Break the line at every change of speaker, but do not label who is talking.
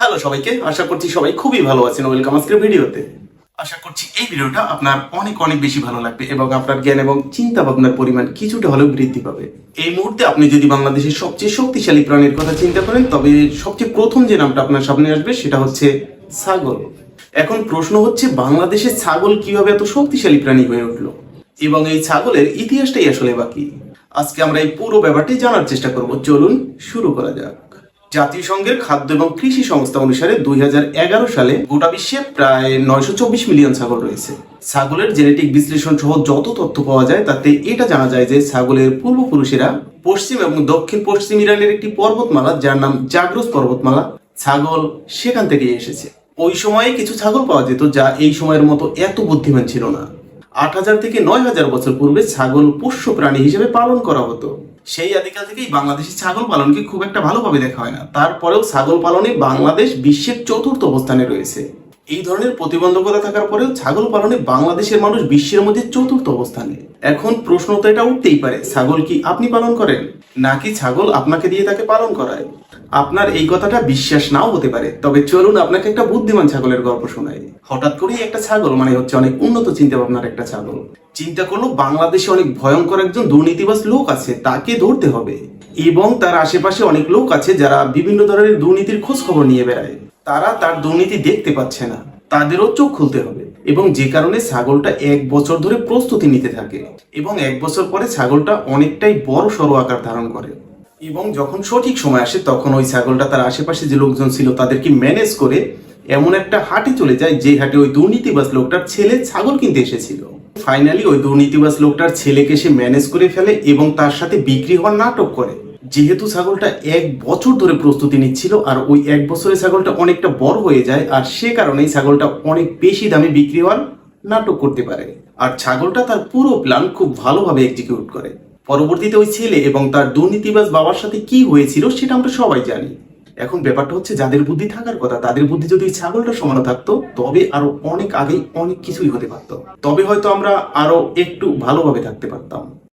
Hello সবাইকে। আশা করছি সবাই খুবই ভালো আছেন। ওয়েলকাম আজকের ভিডিওতে। আশা করছি এই ভিডিওটা আপনার অনেক অনেক বেশি ভালো লাগবে এবং আপনার জ্ঞান এবং চিন্তা ভাবনার পরিমাণ কিছুটা হলেও বৃদ্ধি পাবে। এই মুহূর্তে আপনি যদি বাংলাদেশের সবচেয়ে শক্তিশালী প্রাণীর কথা চিন্তা করেন, তবে সবচেয়ে প্রথম যে নামটা আপনার সামনে আসবে সেটা হচ্ছে ছাগল। এখন প্রশ্ন হচ্ছে, বাংলাদেশের ছাগল কীভাবে এত শক্তিশালী প্রাণী হয়ে উঠল? এবং এই ছাগলের ইতিহাসটাই আসলে বাকি। আজকে আমরা এই পুরো ব্যাপারটি জানার চেষ্টা করব। চলুন শুরু করা যাক। জাতিসংঘের খাদ্য এবং কৃষি সংস্থা অনুসারে দুই হাজার এগারো সালে গোটা বিশ্বে প্রায় নয়শো চব্বিশ মিলিয়ন ছাগল রয়েছে। ছাগলের জেনেটিক বিশ্লেষণ সহ যত তথ্য পাওয়া যায়, তাতে এটা জানা যায় যে ছাগলের পূর্বপুরুষেরা পশ্চিম এবং দক্ষিণ পশ্চিম ইরানের একটি পর্বতমালা, যার নাম জাগ্রস পর্বতমালা, ছাগল সেখান থেকে এসেছে। ওই সময়ে কিছু ছাগল পাওয়া যেত, যা এই সময়ের মতো এত বুদ্ধিমান ছিল না। আট হাজার থেকে নয় হাজার বছর পূর্বে ছাগল পোষ্য প্রাণী হিসেবে পালন করা হতো। সেই আদিকাল থেকেই বাংলাদেশের ছাগল পালনকে খুব একটা ভালোভাবে দেখা হয় না। তারপরেও ছাগল পালনে বাংলাদেশ বিশ্বের চতুর্থ অবস্থানে রয়েছে। এই ধরনের প্রতিবন্ধকতা থাকার পরেও ছাগল পালনে বাংলাদেশের মানুষ বিশ্বের মধ্যে চতুর্থ অবস্থানে। এখন প্রশ্ন তো এটা উঠতেই পারে, ছাগল কি আপনি পালন করেন? নাকি ছাগল আপনাকে দিয়ে তাকে পালন করায়? আপনার এই কথাটা বিশ্বাস নাও হতে পারে, তবে চলুন আপনাকে একটা বুদ্ধিমান ছাগলের গল্প শোনাই। হঠাৎ করেই একটা ছাগল মানে হচ্ছে অনেক উন্নত চিন্তা ভাবনার একটা ছাগল। চিন্তা করল, বাংলাদেশে অনেক ভয়ঙ্কর একজন দুর্নীতিবাজ লোক আছে, তাকে ধরতে হবে। এবং তার আশেপাশে অনেক লোক আছে যারা বিভিন্ন ধরনের দুর্নীতির খোঁজ খবর নিয়ে বেড়ায়। তারা তার দুর্নীতি দেখতে পাচ্ছে না। তাদেরও চোখ খুলতে হবে এবং যে কারণে ছাগলটা এক বছর ধরে প্রস্তুতি নিতে থাকে এবং এক বছর পরে ছাগলটা অনেকটাই বড় সড়ো আকার ধারণ করে। এবং যখন সঠিক সময় আসে, তখন ওই ছাগলটা তার আশেপাশে যে লোকজন ছিল তাদেরকে ম্যানেজ করে এমন একটা হাটে চলে যায়, যে হাটে ওই দুর্নীতিবাজ লোকটার ছেলে ছাগল কিনতে এসেছিল। ফাইনালি ওই দুর্নীতিবাজ লোকটার ছেলেকে সে ম্যানেজ করে ফেলে এবং তার সাথে বিক্রি হওয়ার নাটক করে। যেহেতু ছাগলটা এক বছর ধরে প্রস্তুতি নিচ্ছিল আর ওই এক বছরে ছাগলটা অনেকটা বড় হয়ে যায়, আর সে কারণেই ছাগলটা অনেক বেশি দামে বিক্রি হওয়ার নাটক করতে পারে। আর ছাগলটা তার পুরো প্ল্যান খুব ভালোভাবে এক্সিকিউট করে। পরবর্তীতে ওই ছেলে এবং তার দুর্নীতিবাজ বাবার সাথে কি হয়েছিল সেটা আমরা সবাই জানি। এখন ব্যাপারটা হচ্ছে যাদের বুদ্ধি থাকার কথা, তাদের বুদ্ধি যদি ছাগলটা সমানো থাকতো, তবে আরও অনেক আগেই অনেক কিছুই হতে পারতো। তবে হয়তো আমরা আরও একটু ভালোভাবে থাকতে পারতাম।